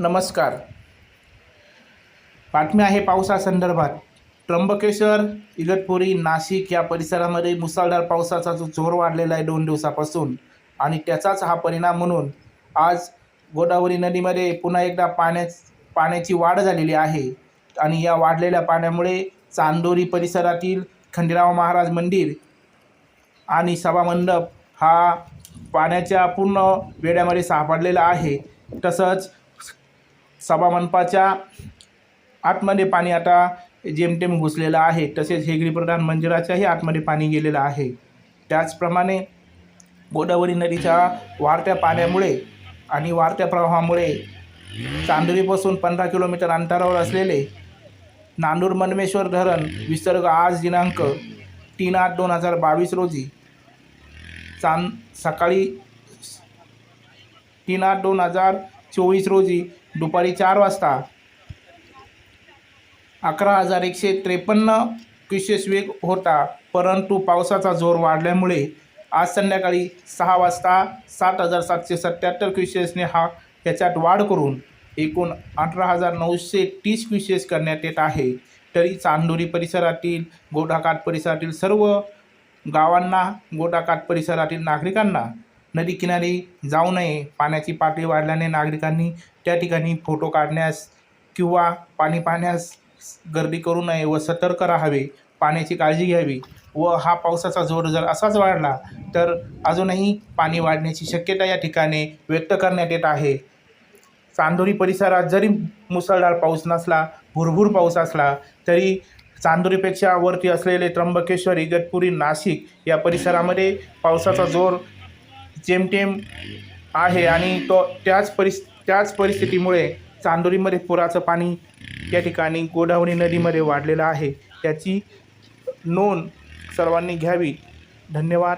नमस्कार. बातमी आहे पावसासंदर्भात. त्र्यंबकेश्वर इगतपुरी नाशिक या परिसरामध्ये मुसळधार पावसाचा जो जोर वाढलेला आहे दोन दिवसापासून आणि त्याचाच हा परिणाम म्हणून आज गोदावरी नदीमध्ये पुन्हा एकदा पाण्या पाण्याची वाढ झालेली आहे. आणि या वाढलेल्या पाण्यामुळे चांदोरी परिसरातील खंडेराव महाराज मंदिर आणि सभामंडप हा पाण्याच्या पूर्ण वेड्यामध्ये सापडलेला आहे. तसंच सभामंपाच्या आतमध्ये पाणी आता जेमतेम घुसलेलं आहे तसेच हेगडी प्रधान मंदिराच्याही आतमध्ये पाणी गेलेलं आहे. त्याचप्रमाणे गोदावरी नदीच्या वाढत्या पाण्यामुळे आणि वाढत्या प्रवाहामुळे चांदोरीपासून पंधरा किलोमीटर अंतरावर असलेले नांदूर मनमेश्वर धरण विसर्ग आज दिनांक तीन आठ दोन हजार बावीस रोजी चांद सकाळी तीन आठ दोन हजार चोवीस रोजी दुपारी चार वाजता. अकरा हजार एकशे त्रेपन्न क्युसेस वेग होता परंतु पावसाचा जोर वाढल्यामुळे आज संध्याकाळी सहा वाजता सात हजार सातशे सत्त्याहत्तर क्युसेसने हा त्याच्यात वाढ करून एकूण अठरा हजार नऊशे तीस क्युसेस करण्यात येत आहे. तरी चांदोरी परिसरातील गोडाकाठ परिसरातील सर्व गावांना गोडाकाठ परिसरातील नागरिकांना नदीकिनारी जाऊ नये. पाण्याची पातळी वाढल्याने नागरिकांनी त्या ठिकाणी फोटो काढण्यास किंवा पाणी पाहण्यास गर्दी करू नये व सतर्क राहावे. पाण्याची काळजी घ्यावी व हा पावसाचा जोर जर असाच वाढला तर अजूनही पाणी वाढण्याची शक्यता या ठिकाणी व्यक्त करण्यात येत आहे. चांदोरी परिसरात जरी मुसळधार पाऊस नसला भुरभूर पाऊस असला तरी चांदोरीपेक्षा वरती असलेले त्र्यंबकेश्वर इगतपुरी नाशिक या परिसरामध्ये पावसाचा जोर जेमटेम आहे आणि तो त्याच परिस त्याच परिस्थितीमुळे चांदोरीमध्ये पुराचं पाणी या ठिकाणी गोदावरी नदीमध्ये वाढलेलं आहे. त्याची नोंद सर्वांनी घ्यावी. धन्यवाद.